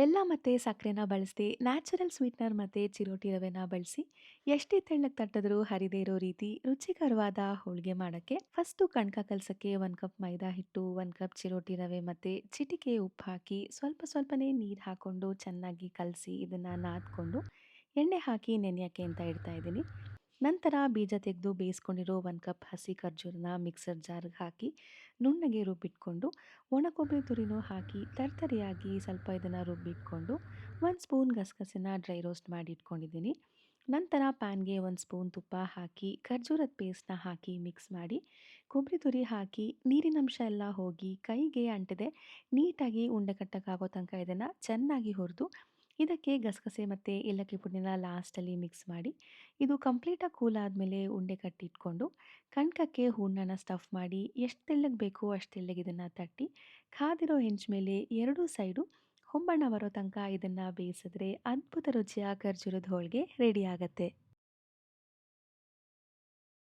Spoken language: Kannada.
ಬೆಲ್ಲ ಮತ್ತು ಸಕ್ಕರೆನ ಬಳಸಿ ನ್ಯಾಚುರಲ್ ಸ್ವೀಟ್ನರ್ ಮತ್ತು ಚಿರೋಟಿ ರವೆನ ಬಳಸಿ, ಎಷ್ಟೇ ತೆಳ್ಳಗೆ ತಟ್ಟಿದ್ರೂ ಹರಿದೇ ಇರೋ ರೀತಿ ರುಚಿಕರವಾದ ಹೋಳಿಗೆ ಮಾಡೋಕ್ಕೆ ಫಸ್ಟು ಕಣಕ ಕಲಸಕ್ಕೆ ಒಂದು ಕಪ್ ಮೈದಾ ಹಿಟ್ಟು, ಒಂದು ಕಪ್ ಚಿರೋಟಿ ರವೆ ಮತ್ತು ಚಿಟಿಕೆ ಉಪ್ಪು ಹಾಕಿ ಸ್ವಲ್ಪ ಸ್ವಲ್ಪನೇ ನೀರು ಹಾಕ್ಕೊಂಡು ಚೆನ್ನಾಗಿ ಕಲಸಿ ಇದನ್ನು ನಾದ್ಕೊಂಡು ಎಣ್ಣೆ ಹಾಕಿ ನೆನೆಯೋಕ್ಕೆ ಅಂತ ಇಡ್ತಾ ಇದ್ದೀನಿ. ನಂತರ ಬೀಜ ತೆಗೆದು ಬೇಯಿಸ್ಕೊಂಡಿರೋ ಒಂದು ಕಪ್ ಹಸಿ ಖರ್ಜೂರನ ಮಿಕ್ಸರ್ ಜಾರ್ಗೆ ಹಾಕಿ, ನುಣ್ಣಗೆ ರುಬ್ಬಿಟ್ಕೊಂಡು ಒಣ ಕೊಬ್ಬರಿ ತುರಿನೂ ಹಾಕಿ, ತರ್ತರಿಯಾಗಿ ಸ್ವಲ್ಪ ಇದನ್ನು ರುಬ್ಬಿಟ್ಕೊಂಡು, ಒಂದು ಸ್ಪೂನ್ ಗಸಗಸೆನ ಡ್ರೈ ರೋಸ್ಟ್ ಮಾಡಿ ಇಟ್ಕೊಂಡಿದ್ದೀನಿ ನಂತರ ಪ್ಯಾನ್ಗೆ ಒಂದು ಸ್ಪೂನ್ ತುಪ್ಪ ಹಾಕಿ, ಖರ್ಜೂರದ ಪೇಸ್ಟ್ನ ಹಾಕಿ ಮಿಕ್ಸ್ ಮಾಡಿ, ಕೊಬ್ಬರಿ ತುರಿ ಹಾಕಿ ನೀರಿನಂಶ ಎಲ್ಲ ಹೋಗಿ ಕೈಗೆ ಅಂಟದೆ, ನೀಟಾಗಿ ಉಂಡೆ ಕಟ್ಟಕ್ಕಾಗೋ ತನಕ ಇದನ್ನು ಚೆನ್ನಾಗಿ ಹುರಿದು ಇದಕ್ಕೆ ಗಸಗಸೆ ಮತ್ತು ಏಲಕ್ಕಿ ಪುಡಿನ ಲಾಸ್ಟಲ್ಲಿ ಮಿಕ್ಸ್ ಮಾಡಿ, ಇದು ಕಂಪ್ಲೀಟಾಗಿ ಕೂಲ್ ಆದಮೇಲೆ ಉಂಡೆ ಕಟ್ಟಿಟ್ಕೊಂಡು, ಕಣಕಕ್ಕೆ ಹೂರ್ಣನ ಸ್ಟಫ್ ಮಾಡಿ, ಎಷ್ಟು ತೆಳ್ಳಗೆ ಬೇಕೋ ಅಷ್ಟು ತೆಳ್ಳಗೆ ಇದನ್ನು ತಟ್ಟಿ ಕಾದಿರೋ ಹೆಂಚು ಮೇಲೆ ಎರಡೂ ಸೈಡು ಹೊಂಬಣ್ಣ ಬರೋ ತನಕ ಇದನ್ನು ಬೇಯಿಸಿದ್ರೆ ಅದ್ಭುತ ರುಚಿಯ ಖರ್ಜೂರದ ಹೋಳಿಗೆ ರೆಡಿ ಆಗುತ್ತೆ.